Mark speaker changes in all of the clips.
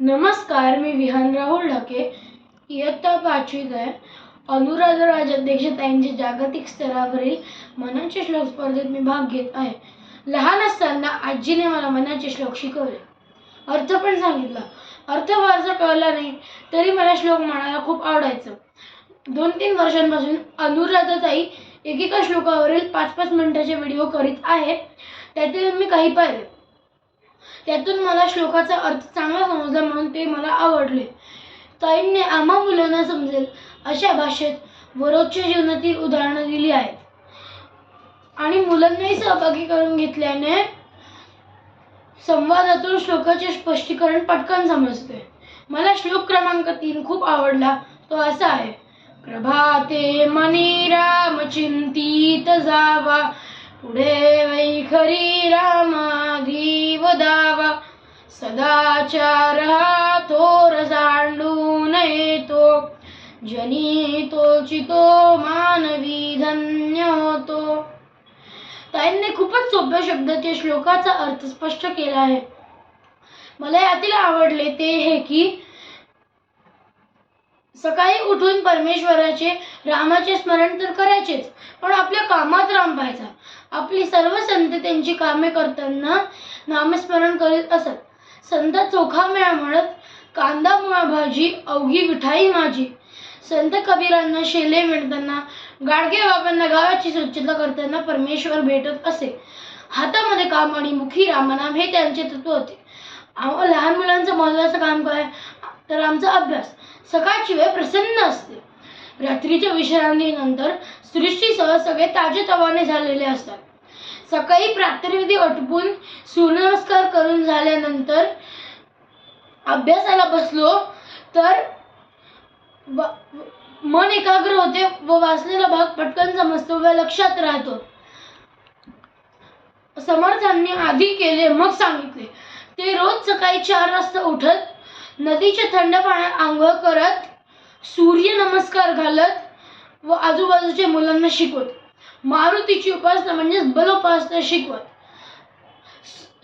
Speaker 1: नमस्कार मी विहान राहुल ढाके. इयत्ता पाचवीत आहे अनुराधा राजाध्यक्षताईंच्या जागतिक स्तरावरील मनाचे श्लोक स्पर्धेत मी भाग घेत आहे. लहान असताना आजीने मला मनाचे श्लोक शिकवले. अर्थ पण सांगितला. अर्थ फारसा कळला नाही तरी मला श्लोक म्हणायला खूप आवडायचं. दोन तीन वर्षांपासून अनुराधाताई एकेका श्लोकावरील पाच पाच मिनिटाचे व्हिडिओ करीत आहे त्यातील मी काही पाहिले. त्यातून मला श्लोकाचा अर्थ चांगला समजला म्हणून ते मला आवडले. ताईंनी आम्हा मुलांना समजेल अशा भाषेत व रोजच्या जीवनातील उदाहरणं दिली आहेत. आणि मुलांनाही सहभागी करून घेतल्याने संवादातून श्लोकाचे स्पष्टीकरण पटकन समजते. मला श्लोक क्रमांक तीन खूप आवडला. तो असा आहे. प्रभाते मनी राम चिंतित जावा. पुढे वैखरी राम सदाचार हा थोर सांडून येतो जनी तोचितो मानवी धन्य होतो ताईंनी खूपच सोप्या शब्दात या श्लोकाचा अर्थ स्पष्ट केला आहे. मला यातील आवडले ते हे की सकाळी उठून परमेश्वराचे रामाचे स्मरण तर करायचेच पण आपल्या कामात राम पाहायचा. आपली सर्व संत त्यांची कामे करताना नामस्मरण करीत असत. संत चोखा मेळा म्हणत कांदा मुळा भाजी अवघी मिठाई माझी. संत कबीरांना शेले मिळताना गाडगे बाबांना गावाची स्वच्छता करताना परमेश्वर भेटत असे. हातामध्ये काम आणि मुखी रामनाम हे त्यांचे तत्व होते. आम्हा लहान मुलांचं महत्वाचं काम काय? तर आमचा अभ्यास. सकाळची वेळ प्रसन्न असते. रात्रीच्या विश्रांतीनंतर सृष्टीसह सगळे ताजेतवाने झालेले असतात. सकाळी प्रातर्विधी आटपून सूर्यनमस्कार करून झाल्यानंतर अभ्यासाला बसलो तर मन एकाग्र होते व वाचलेला भाग पटकन समजतो व लक्षात राहतो. समर्थांनी आधी केले मग सांगितले. ते रोज सकाळी चार वाजता उठत नदीच्या थंड पाण्यात आंघोळ करत सूर्य नमस्कार घालत व आजूबाजूच्या मुलांना शिकवत. मारुतीची उपासना म्हणजेच बलोपासना शिकवत.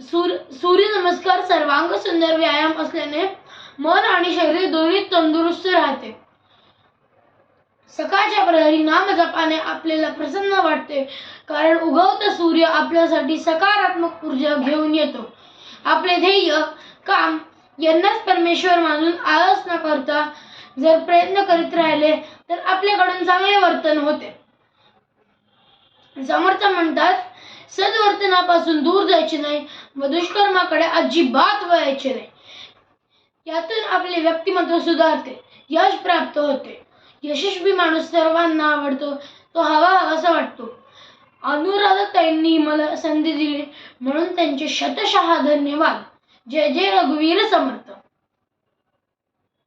Speaker 1: सूर्य सूर्यनमस्कार सर्वांग सुंदर व्यायाम असल्याने मन आणि शरीर दोन्ही तंदुरुस्त राहते. सकाळच्या प्रहरी नामजपाने आपल्याला प्रसन्न वाटते. कारण उगवता सूर्य आपल्यासाठी सकारात्मक ऊर्जा घेऊन येतो. आपले ध्येय काम यांनाच परमेश्वर मानून आळस न करता जर प्रयत्न करीत राहिले तर आपल्याकडून चांगले वर्तन होते. समर्थ म्हणतात सद्वर्तनापासून दूर जायचे नाही व दुष्कर्माकडे अजिबात वळायचे नाही. यातून आपले व्यक्तिमत्व सुधारते यश प्राप्त होते. यशस्वी माणूस सर्वांना आवडतो तो हवा हवासा वाटतो. अनुराधाताईंनी मला संधी दिली म्हणून त्यांचे शतशहा धन्यवाद. जय जय रघुवीर समर्थ.